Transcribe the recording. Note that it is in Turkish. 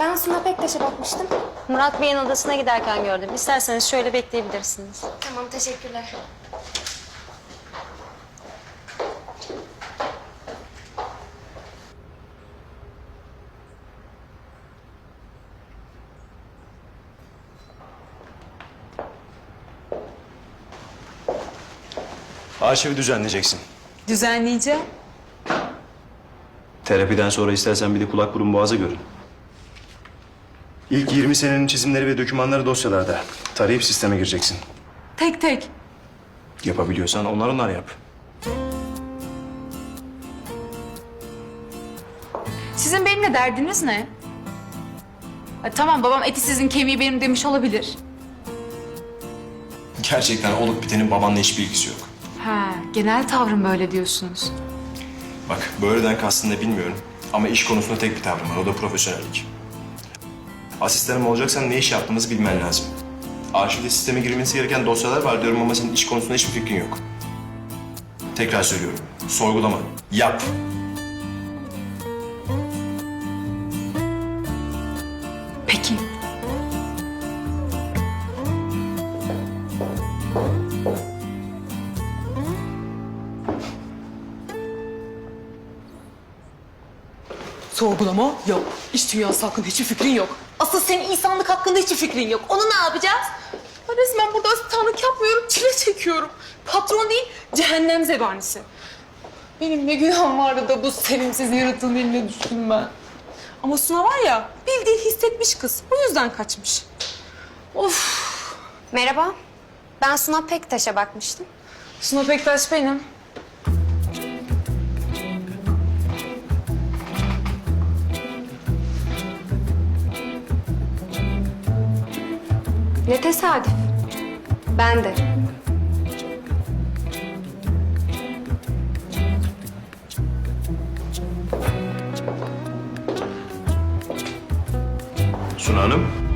Ben Suna Pektaş'a bakmıştım. Murat Bey'in odasına giderken gördüm. İsterseniz şöyle bekleyebilirsiniz. Tamam teşekkürler. Arşivi düzenleyeceksin. Düzenleyeceğim. Terapiden sonra istersen bir de kulak burun boğaza görün. İlk 20 senenin çizimleri ve dokümanları dosyalarda. Tarayıp sisteme gireceksin. Tek tek. Yapabiliyorsan onlar onlar yap. Sizin benimle derdiniz ne? Ha, tamam babam eti sizin kemiği benim demiş olabilir. Gerçekten olup bitenin babanla hiçbir ilgisi yok. Ha, genel tavrım böyle diyorsunuz. Bak böyleden kastını da bilmiyorum. Ama iş konusunda tek bir tavrım var. O da profesyonellik. Asistanım olacaksan ne iş yaptığımızı bilmen lazım. Arşivde sisteme girmesi gereken dosyalar var diyorum ama senin iş konusunda hiçbir fikrin yok. Tekrar söylüyorum. Sorgulama. Yap. Sorgulama yok. İş dünyası hakkında hiçbir fikrin yok. Asıl senin insanlık hakkında hiçbir fikrin yok. Onu ne yapacağız? Ben resmen burada asistanlık yapmıyorum, çile çekiyorum. Patron değil, cehennem zebanisi. Benim ne günahım vardı da bu sevimsiz yaratığın eline düştüm ben. Ama Suna var ya, bildiğin hissetmiş kız. O yüzden kaçmış. Of! Merhaba. Ben Suna Pektaş'a bakmıştım. Suna Pektaş benim. Ne tesadüf. Ben de. Suna Hanım.